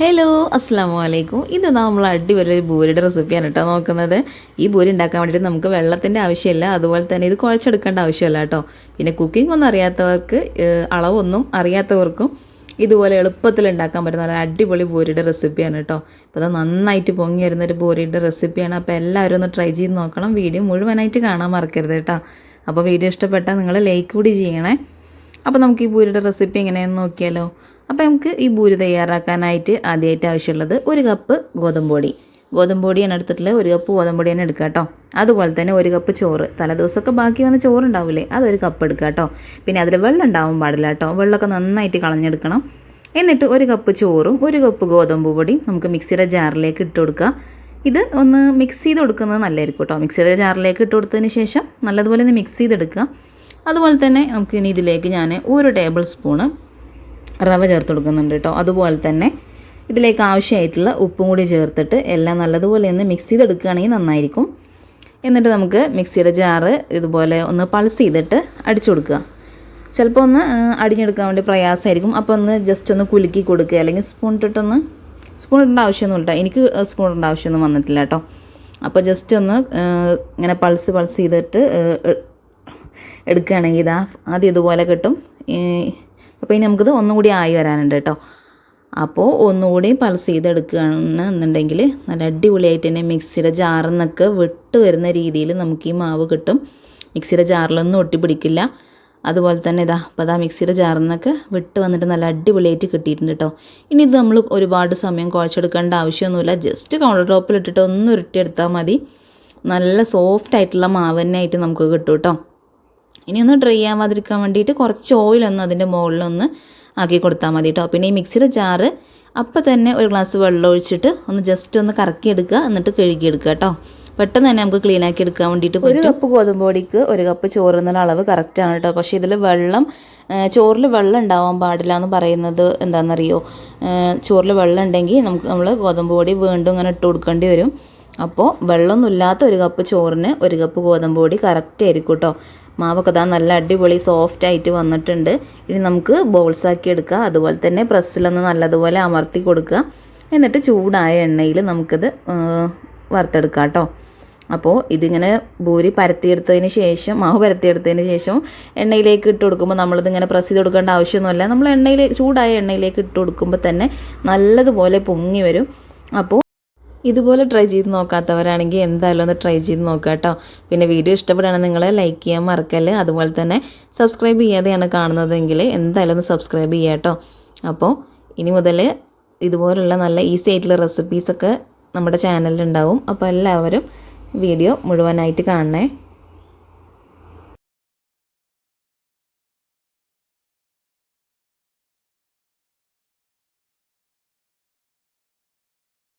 Hello അസ്സാം വലൈക്കും ഇത് നമ്മൾ അടിപൊളി ഒരു ബൂരിയുടെ റെസിപ്പിയാണ് കേട്ടോ നോക്കുന്നത്. ഈ ബൂരി ഉണ്ടാക്കാൻ വേണ്ടിയിട്ട് നമുക്ക് വെള്ളത്തിന്റെ ആവശ്യമില്ല. അതുപോലെ തന്നെ ഇത് കുഴച്ചെടുക്കേണ്ട ആവശ്യമില്ല കേട്ടോ പിന്നെ കുക്കിംഗ് ഒന്നും അറിയാത്തവർക്ക് അളവൊന്നും അറിയാത്തവർക്കും ഇതുപോലെ എളുപ്പത്തിൽ ഉണ്ടാക്കാൻ പറ്റുന്ന നല്ല അടിപൊളി ബൂരിയുടെ റെസിപ്പിയാണ് കേട്ടോ ഇപ്പോൾ അത് നന്നായിട്ട് പൊങ്ങി വരുന്ന ഒരു ബൂരിയുടെ റെസിപ്പിയാണ് അപ്പോൾ എല്ലാവരും ഒന്ന് ട്രൈ ചെയ്ത് നോക്കണം. വീഡിയോ മുഴുവനായിട്ട് കാണാൻ മറക്കരുത് കേട്ടോ അപ്പോൾ വീഡിയോ ഇഷ്ടപ്പെട്ടാൽ നിങ്ങൾ ലൈക്ക് കൂടി ചെയ്യണേ. അപ്പോൾ നമുക്ക് ഈ ബൂരിയുടെ റെസിപ്പി എങ്ങനെയാണെന്ന് നോക്കിയാലോ. അപ്പോൾ നമുക്ക് ഈ പൂരി തയ്യാറാക്കാനായിട്ട് ആദ്യമായിട്ട് ആവശ്യമുള്ളത് ഒരു കപ്പ് ഗോതമ്പ് പൊടി ഗോതമ്പ് പൊടിയാണ് എടുത്തിട്ടുള്ളത്. ഒരു കപ്പ് ഗോതമ്പ് പൊടി തന്നെ എടുക്കുക കേട്ടോ. അതുപോലെ തന്നെ ഒരു കപ്പ് ചോറ്. തലേദിവസമൊക്കെ ബാക്കി വന്ന ചോറ് ഉണ്ടാവില്ലേ അതൊരു കപ്പ് എടുക്കുക കേട്ടോ. പിന്നെ അതിൽ വെള്ളം ഉണ്ടാവാൻ പാടില്ല കേട്ടോ. വെള്ളമൊക്കെ നന്നായിട്ട് കളഞ്ഞെടുക്കണം. എന്നിട്ട് ഒരു കപ്പ് ചോറും ഒരു കപ്പ് ഗോതമ്പ് പൊടിയും നമുക്ക് മിക്സിയുടെ ജാറിലേക്ക് ഇട്ട് കൊടുക്കുക. ഇത് ഒന്ന് മിക്സ് ചെയ്ത് കൊടുക്കുന്നത് നല്ലതായിരിക്കും കേട്ടോ. മിക്സിയുടെ ജാറിലേക്ക് ഇട്ട് കൊടുത്തതിന് ശേഷം നല്ലതുപോലെ ഒന്ന് മിക്സ് ചെയ്തെടുക്കുക. അതുപോലെ തന്നെ നമുക്ക് ഇനി ഇതിലേക്ക് ഞാൻ ഒരു ടേബിൾ സ്പൂണ് റവ ചേർത്ത് കൊടുക്കുന്നുണ്ട് കേട്ടോ. അതുപോലെ തന്നെ ഇതിലേക്ക് ആവശ്യമായിട്ടുള്ള ഉപ്പും കൂടി ചേർത്തിട്ട് എല്ലാം നല്ലതുപോലെ ഒന്ന് മിക്സ് ചെയ്തെടുക്കുകയാണെങ്കിൽ നന്നായിരിക്കും. എന്നിട്ട് നമുക്ക് മിക്സിയുടെ ജാറ് ഇതുപോലെ ഒന്ന് പൾസ് ചെയ്തിട്ട് അടിച്ചു കൊടുക്കുക. ചിലപ്പോൾ ഒന്ന് അടിഞ്ഞെടുക്കാൻ വേണ്ടി പ്രയാസമായിരിക്കും. അപ്പോൾ ഒന്ന് ജസ്റ്റ് ഒന്ന് കുലുക്കി കൊടുക്കുക. അല്ലെങ്കിൽ സ്പൂൺ ഇട്ടിട്ടൊന്ന് സ്പൂൺ ഇടേണ്ട ആവശ്യമൊന്നും ഇല്ല എനിക്ക് സ്പൂൺ ഇടേണ്ട ആവശ്യമൊന്നും വന്നിട്ടില്ല കേട്ടോ. അപ്പോൾ ജസ്റ്റ് ഒന്ന് ഇങ്ങനെ പൾസ് പൾസ് ചെയ്തിട്ട് എടുക്കുകയാണെങ്കിൽ ഇതാ ആദ്യം ഇതുപോലെ കിട്ടും. അപ്പോൾ ഇനി നമുക്കിത് ഒന്നും കൂടി ആയി വരാനുണ്ട് കേട്ടോ. അപ്പോൾ ഒന്നുകൂടി പൾസ് ചെയ്തെടുക്കുകയാണ് എന്നുണ്ടെങ്കിൽ നല്ല അടിപൊളിയായിട്ട് തന്നെ മിക്സിയുടെ ജാറിൽ നിന്നൊക്കെ വിട്ട് വരുന്ന രീതിയിൽ നമുക്ക് ഈ മാവ് കിട്ടും. മിക്സിയുടെ ജാറിലൊന്നും ഒട്ടിപ്പിടിക്കില്ല. അതുപോലെ തന്നെ ഇതാ അപ്പോൾ അതാ മിക്സിയുടെ ജാറിൽ നിന്നൊക്കെ വിട്ട് വന്നിട്ട് നല്ല അടിപൊളിയായിട്ട് കിട്ടിയിട്ടുണ്ട് കേട്ടോ. ഇനി ഇത് നമ്മൾ ഒരുപാട് സമയം കുഴച്ചെടുക്കേണ്ട ആവശ്യമൊന്നുമില്ല. ജസ്റ്റ് കൗണ്ടർ ടോപ്പിൽ ഇട്ടിട്ട് ഒന്ന് ഉരുട്ടിയെടുത്താൽ മതി. നല്ല സോഫ്റ്റ് ആയിട്ടുള്ള മാവ് തന്നെ ആയിട്ട് നമുക്ക് കിട്ടും കേട്ടോ. ഇനി ഒന്ന് ഡ്രൈ ആവാതിരിക്കാൻ വേണ്ടിയിട്ട് കുറച്ച് ഓയിൽ ഓയിലൊന്ന് അതിന്റെ മുകളിലൊന്ന് ആക്കി കൊടുത്താൽ മതി കേട്ടോ പിന്നെ ഈ മിക്സിയുടെ ജാറ് അപ്പം തന്നെ ഒരു ഗ്ലാസ് വെള്ളം ഒഴിച്ചിട്ട് ഒന്ന് ജസ്റ്റ് ഒന്ന് കറക്കി എടുക്കുക എന്നിട്ട് കഴുകിയെടുക്കുക കേട്ടോ പെട്ടെന്ന് തന്നെ നമുക്ക് ക്ലീൻ ആക്കി എടുക്കാൻ വേണ്ടിയിട്ട് ഒരു കപ്പ് ഗോതമ്പ് പൊടിക്ക് ഒരു കപ്പ് ചോറ് എന്നുള്ള അളവ് കറക്റ്റാണ് കേട്ടോ പക്ഷേ ഇതിൽ വെള്ളം ചോറിൽ വെള്ളം ഉണ്ടാവാൻ പാടില്ല എന്ന് പറയുന്നത് എന്താണെന്നറിയോ? ചോറിൽ വെള്ളം ഉണ്ടെങ്കിൽ നമുക്ക് നമ്മൾ ഗോതമ്പ് പൊടി വീണ്ടും ഇങ്ങനെ ഇട്ട് കൊടുക്കേണ്ടി വരും. അപ്പോൾ വെള്ളമൊന്നും ഇല്ലാത്ത ഒരു കപ്പ് ചോറിന് ഒരു കപ്പ് ഗോതമ്പ് പൊടി കറക്റ്റ് ആയിരിക്കും കേട്ടോ മാവൊക്കെ ഇതാ നല്ല അടിപൊളി സോഫ്റ്റ് ആയിട്ട് വന്നിട്ടുണ്ട്. ഇനി നമുക്ക് ബോൾസ് ആക്കി എടുക്കുക അതുപോലെ തന്നെ പ്രസ്സിലൊന്ന് നല്ലതുപോലെ അമർത്തി കൊടുക്കുക. എന്നിട്ട് ചൂടായ എണ്ണയിൽ നമുക്കിത് വറുത്തെടുക്കാം കേട്ടോ അപ്പോൾ ഇതിങ്ങനെ ഭൂരി പരത്തിയെടുത്തതിന് ശേഷം മാവ് പരത്തിയെടുത്തതിന് ശേഷം എണ്ണയിലേക്ക് ഇട്ട് കൊടുക്കുമ്പോൾ നമ്മളിതിങ്ങനെ പ്രസ് ചെയ്ത് കൊടുക്കേണ്ട ആവശ്യമൊന്നുമില്ല. നമ്മൾ എണ്ണയിലേക്ക് ചൂടായ എണ്ണയിലേക്ക് ഇട്ട് കൊടുക്കുമ്പോൾ തന്നെ നല്ലതുപോലെ പൊങ്ങി വരും. അപ്പോൾ ഇതുപോലെ ട്രൈ ചെയ്ത് നോക്കാത്തവരാണെങ്കിൽ എന്തായാലും ഒന്ന് ട്രൈ ചെയ്ത് നോക്കുക കേട്ടോ. പിന്നെ വീഡിയോ ഇഷ്ടപ്പെടുകയാണെങ്കിൽ നിങ്ങൾ ലൈക്ക് ചെയ്യാൻ മറക്കല്ലേ? അതുപോലെ തന്നെ സബ്സ്ക്രൈബ് ചെയ്യാതെയാണ് കാണുന്നതെങ്കിൽ എന്തായാലും ഒന്ന് സബ്സ്ക്രൈബ് ചെയ്യുക കേട്ടോ. അപ്പോൾ ഇനി മുതൽ ഇതുപോലുള്ള നല്ല ഈസി ആയിട്ടുള്ള റെസിപ്പീസൊക്കെ നമ്മുടെ ചാനലിൽ ഉണ്ടാവും. അപ്പോൾ എല്ലാവരും വീഡിയോ മുഴുവനായിട്ട് കാണണേ.